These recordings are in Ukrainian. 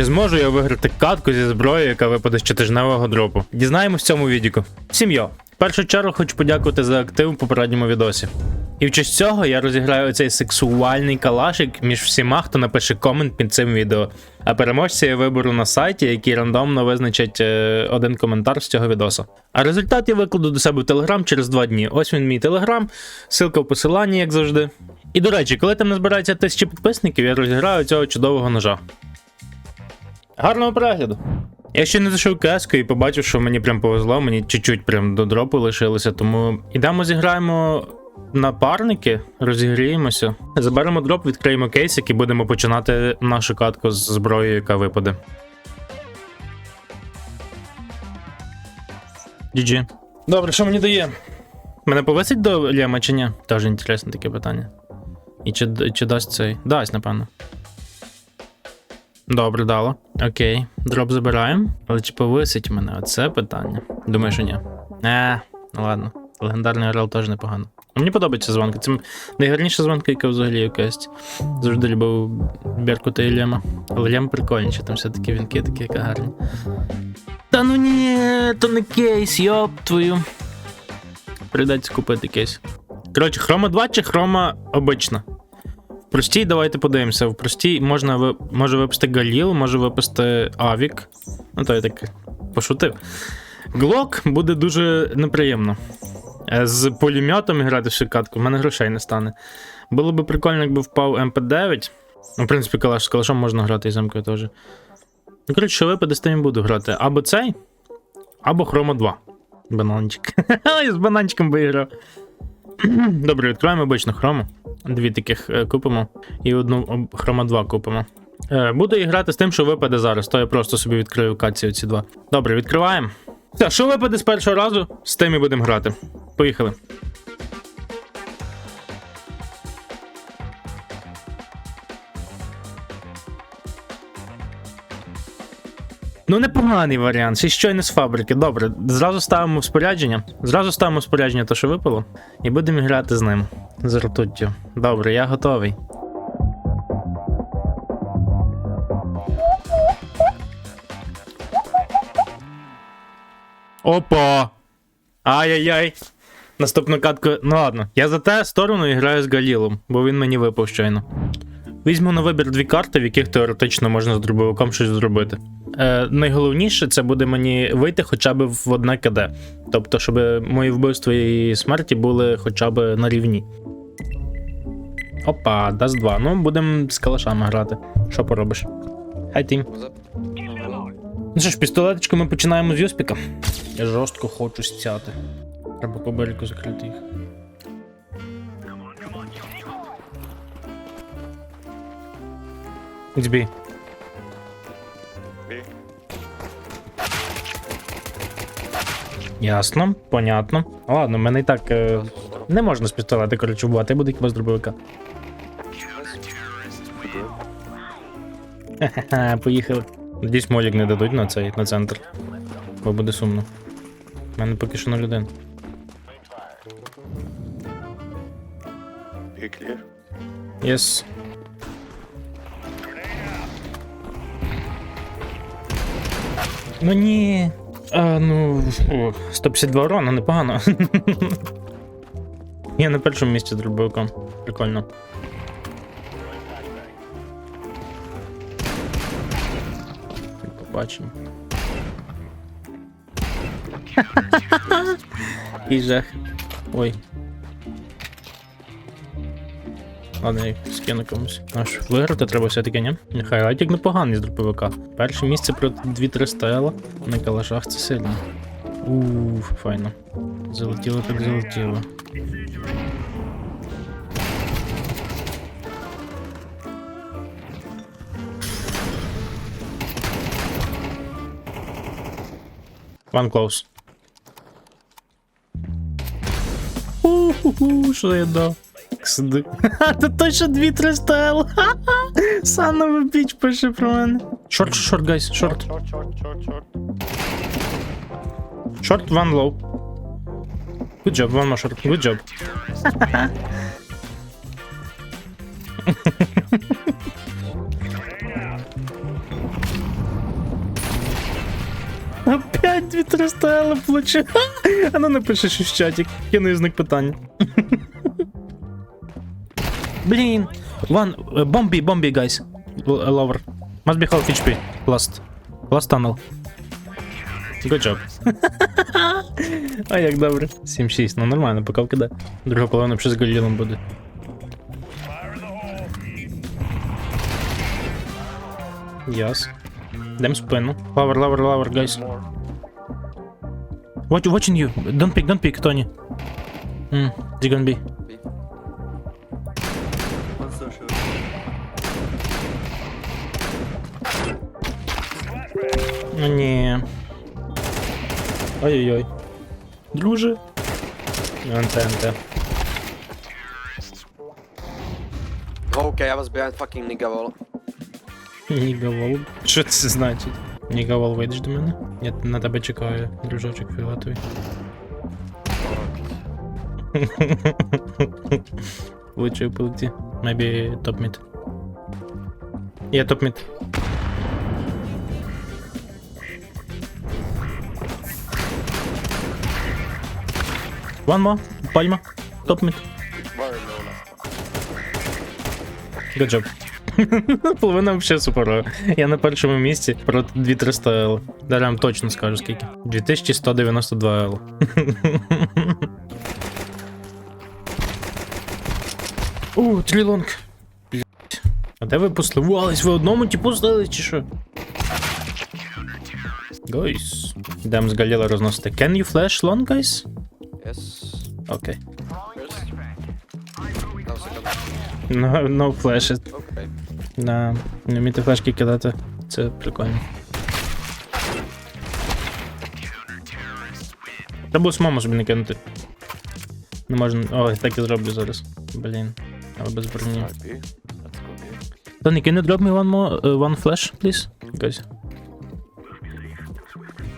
Чи зможу я виграти катку зі зброєю, яка випаде з щотижневого дропу? Дізнаємось в цьому відіку. Сім'йо. В першу чергу хочу подякувати за актив у попередньому відосі. І в честь цього я розіграю цей сексуальний калашик між всіма, хто напише комент під цим відео. А переможця я виберу на сайті, який рандомно визначить е, один коментар з цього відоса. А результат я викладу до себе в Телеграм через два дні. Ось він мій Телеграм, ссылка в посиланні, як завжди. І до речі, коли там назбирається тисячі підписників, я розіграю цього чудового ножа. Гарного перегляду! Я ще не зайшов кеску і побачив, що мені прям повезло, мені чуть-чуть прям до дропу лишилося, тому ідемо зіграємо напарники, розігріємося. Заберемо дроп, відкриємо кейсик і будемо починати нашу катку з зброєю, яка випаде. GG. Добре, що мені дає? Мене повисить до Лєма чи ні? Теж інтересне таке питання. І чи, чи дасть цей? Дасть, напевно. Добре, дало. Окей. Дроп забираємо. Але чи повисить мене? Оце питання. Думаю, що ні. Е, ну ладно. Легендарний орел теж непогано. Мені подобається звонка. Це найгарніша звонка, яка взагалі якась. Завжди любив Беркута і Лема. Але Лем прикольніший, там все-таки вінки такі яка гарні. Та ну ні, то не кейс, йоп твою. Прийдеться купити кейс. Коротше, хрома 2 чи хрома обична? Простій давайте подивимося. В простій можна може випустити Галіл, може випустити Авік. Ну, то я так пошутив. Глок буде дуже неприємно. Е, З пулеметом грати в шикатку, в мене грошей не стане. Було б прикольно, якби впав МП9. Ну, в принципі, калаш з калашом можна грати і з МК теж. Ну, коротше, що випаде, з тим буду грати. Або цей, або Хрома 2. Бананчик. Я з бананчиком би грав. Добре, відкриваємо обичну хрому. Дві таких е, купимо. І одну хрома 2 купимо. Е, буду і грати з тим, що випаде зараз, то я просто собі відкрию каці оці два. Добре, відкриваємо. Все, що випаде з першого разу, з тим і будемо грати. Поїхали. Ну, непоганий варіант, ще щойно з фабрики. Добре, зразу ставимо в спорядження. Зразу ставимо в спорядження те, що випало, і будемо грати з ним. З ртуттю. Добре, я готовий. Опа! Ай-яй-яй. Наступну катку. Ну ладно, я за те сторону граю з Галілом, бо він мені випав щойно. Візьму на вибір дві карти, в яких теоретично можна з дробовиком щось зробити. Е, найголовніше це буде мені вийти хоча б в одне КД. Тобто, щоб мої вбивства і смерті були хоча б на рівні. Опа, даст 2. Ну, будемо з калашами грати. Що поробиш? Хай тім. Ну що ж, пістолеточку ми починаємо з Юспіка. Я жорстко хочу стяти. Треба по берегу закрити їх. XB. Ясно, понятно. Ладно, мене і так е, не можна з пістолета, коротше, вбивати, я буду хіба з дробовика. Ха-ха, поїхали. Надіюсь, молік не дадуть на цей на центр. Бо буде сумно. У мене поки що 0-1. Be clear. Єс. Ну ні. А, ну. о, 152 урона, непогано. Я на першому місці з дробовиком. Прикольно. Побачимо. І жах. Ой. Ладно, я скину комусь. Аж виграти треба все-таки, ні? Хайлайтик непоганий з дроповика. Перше місце проти 2-3 стела. На калашах це сильно. Уф, файно. Залетіло так залетіло. One close. Уху, що я дав? Сиди. Ха, Це точно 2-3 стел. Санова біч пише про мене. Шорт, шорт, гайс, шорт. Short, short, short, short. Short, one low. Good job, one more short. Good job. Опять 2300 ел получив. А ну напиши щось в чаті, кину знак питання. Блін. One, uh, bombi, bombi, guys. L- Lower. Must be half HP. Last. Last tunnel. Good job. а як добре. 7-6, ну нормально, поки вкиде. Друга половина ще з голілом буде. Яс. Дем спину. Лавер, лавер, лавер, guys. Watch, watching you. Don't pick, don't pick, Tony. Hmm, they gonna be. Ну ні. Ой-ой-ой. Друже. НТ, НТ. Okay, I was behind fucking nigga wall. Нігавол. Що це значить? Нігавол, вийдеш до мене? Я на тебе чекаю, дружочок фіолетовий. Влучив полеті. Maybe топ мід. Є топ мід. One more. Пальма. Топ мід. Where no Good job. Половина взагалі супер. Я на першому місці проти 2300 Л. Далі вам точно скажу скільки. 2192 Л. У, трілонг. А де ви посливались? Ви одному типу здали чи що? Гойс. Йдемо з Галіла розносити. Can you flash long, guys? Yes. Окей. Second. No, no flashes. Okay. Да, не вміти флешки кидати, це прикольно. Треба було самому собі не кинути. Не можна. О, так і зроблю зараз. Блін. Але без броні. Might be. Let's go B. Tony, can you drop me one more, uh, one flash, please? Guys.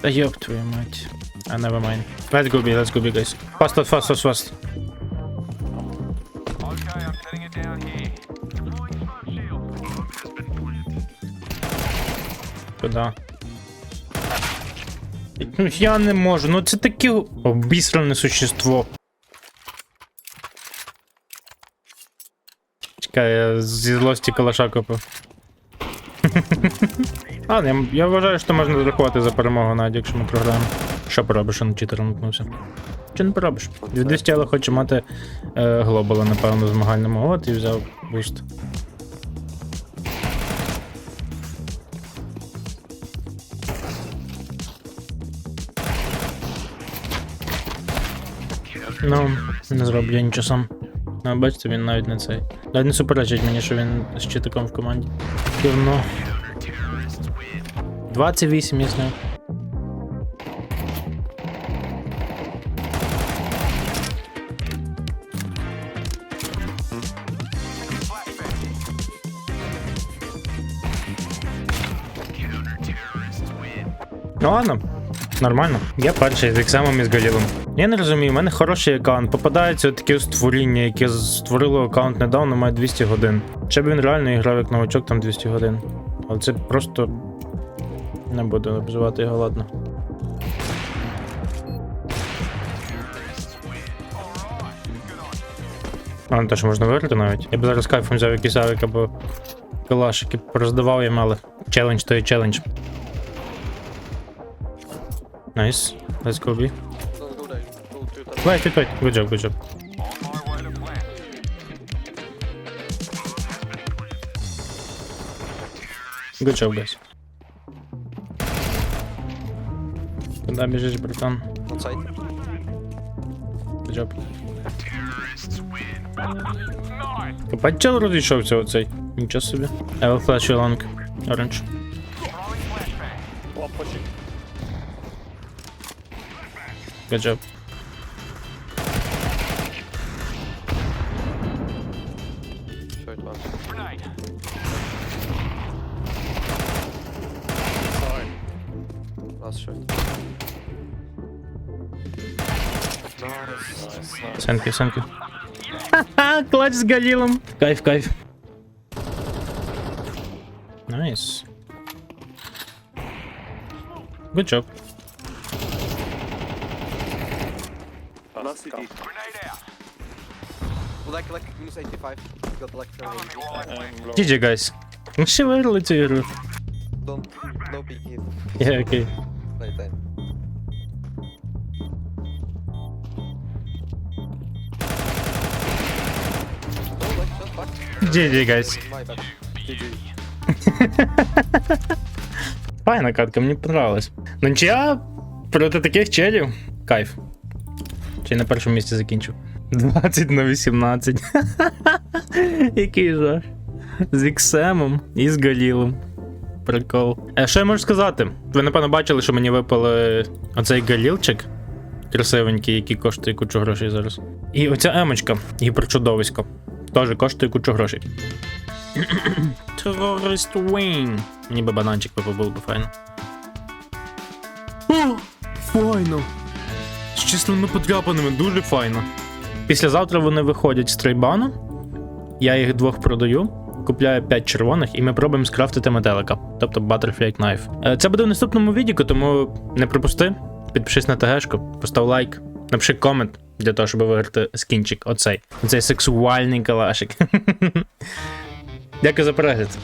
Та йоп твою мать. А, never mind. Let's go B, let's go B, guys. Fast, fast, fast, fast, Куда? Ну я не можу, ну це таке обісране существо. Чекай, я зі злості калаша купив. А, я, я вважаю, що можна зарахувати за перемогу, навіть якщо ми програємо. Що поробиш, он читер наткнувся. Чи не поробиш? 200 але хоче мати е, глобала, напевно, змагальному. От і взяв буст. Ну, не зроблю я нічого сам. Ну, бачите, він навіть не цей. Навіть не суперечить мені, що він з читаком в команді. Гівно. 28 я зняв. Ну ладно, нормально. Я перший з Ексемом і Галілом. Я не розумію, у мене хороший аккаунт. Попадається таке створіння, яке створило аккаунт недавно, має 200 годин. Ще б він реально грав як новачок там 200 годин. Але це просто. Не буду обзивати його, ладно. А, ну теж можна виграти навіть. Я б зараз кайфом взяв якийсь авік або калаш, б роздавав їм, але челендж то є челендж. Nice. Let's go B. Don't go there. Go to the Wait, wait, wait. Good job, good job. Good job, guys. Куда бежишь, братан? on site. Good job. Копать чел розійшовся оцей. Нічого собі. I will flash you Good job. Short one. Last shot. Thank you, thank you. Ха-ха, клач з Галілом. Кайф, кайф. Найс. Good job. Last city. Like, like, minus 85. Got like 30. GG, guys. Ну ще виграли цю ігру. Don't, no big hit. Я окей. Playtime. No, like, just back. GG, guys. My bad. GG. Файна катка, мені понравилась. Ну нічия проти таких челів. Кайф. Чи на першому місці закінчив? 20 на 18. Який жах. З Іксемом і з Галілом. Прикол. Е, що я можу сказати? Ви напевно бачили, що мені випали оцей галілчик. Красивенький, який коштує кучу грошей зараз. І оця емочка, гіперчудовисько. Теж коштує кучу грошей. Terrorist Wing. Мені би бананчик випав, було б файно. О, файно. Числими подряпаними, дуже файно. Післязавтра вони виходять з трейбану. Я їх двох продаю. Купляю 5 червоних і ми пробуємо скрафтити метелика, тобто Butterfly Knife. Е, Це буде в наступному відео, тому не пропусти. Підпишись на ТГшку, постав лайк, напиши комент для того, щоб виграти скінчик. Оцей. Оцей сексуальний калашик. Дякую за перегляд.